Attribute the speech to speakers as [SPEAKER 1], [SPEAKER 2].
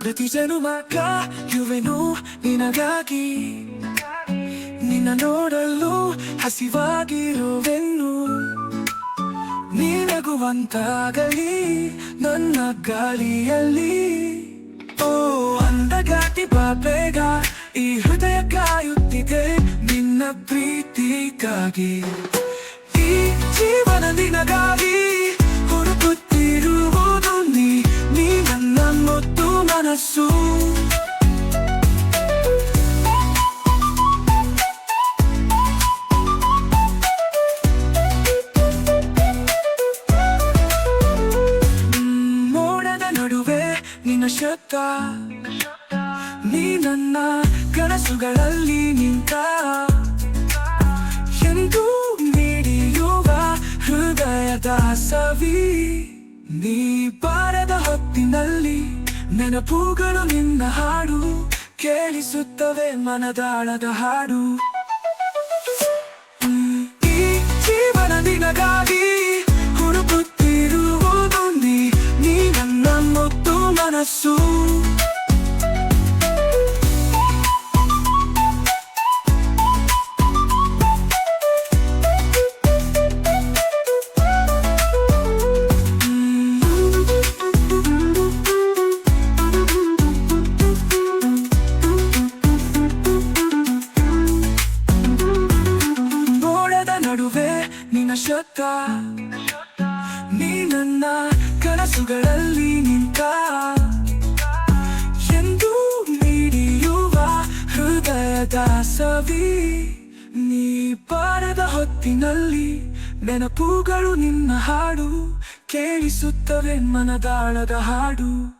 [SPEAKER 1] ಪ್ರತಿ ಜನುಮ ಕಾಯುವೆನು ನಿನಗಾಗಿ ನಿನ್ನ ನೋಡಲು ಹಸಿವಾಗಿರುವೆನು ನೀನಗುವಂತಾಗಲಿ ನನ್ನ ಗಾಳಿಯಲ್ಲಿ ಓ ಅಂದಗಾಟಿ ಬಾ ಬೇಗ ಈ ಹೃದಯ ಕಾಯುತ್ತಿದೆ ನಿನ್ನ ಪ್ರೀತಿಗಾಗಿ. ಈ ಜೀವನ ನಿನಗಾಗಿ. ಮೋಡದ ನಡುವೆ ನಿನ್ನ ಶಬ್ದ ನೀ ನನ್ನ ಕನಸುಗಳಲ್ಲಿ ನಿಂತ ಎಂದು ನೀಡಿಯುವ ಹೃದಯದ ಸವಿ ನೀ ಬಾರದ ಹೊತ್ತಿನಲ್ಲಿ ನೆನಪುಗಳು ನಿನ್ನ ಹಾಡು ಕೇಳಿಸುತ್ತವೆ ಮನದಾಳದ ಹಾಡು. ಶಬ್ದ ನೀ ನನ್ನ ಕನಸುಗಳಲ್ಲಿ ನಿಂತ? ಎಂದು ನೀಡಿಯುವ ಹೃದಯದ ಸವಿ, ನೀ ಬಾರದ ಹೊತ್ತಿನಲ್ಲಿ ನೆನಪುಗಳು ನಿನ್ನ ಹಾಡು ಕೇಳಿಸುತ್ತವೆ ಮನದಾಳದ ಹಾಡು.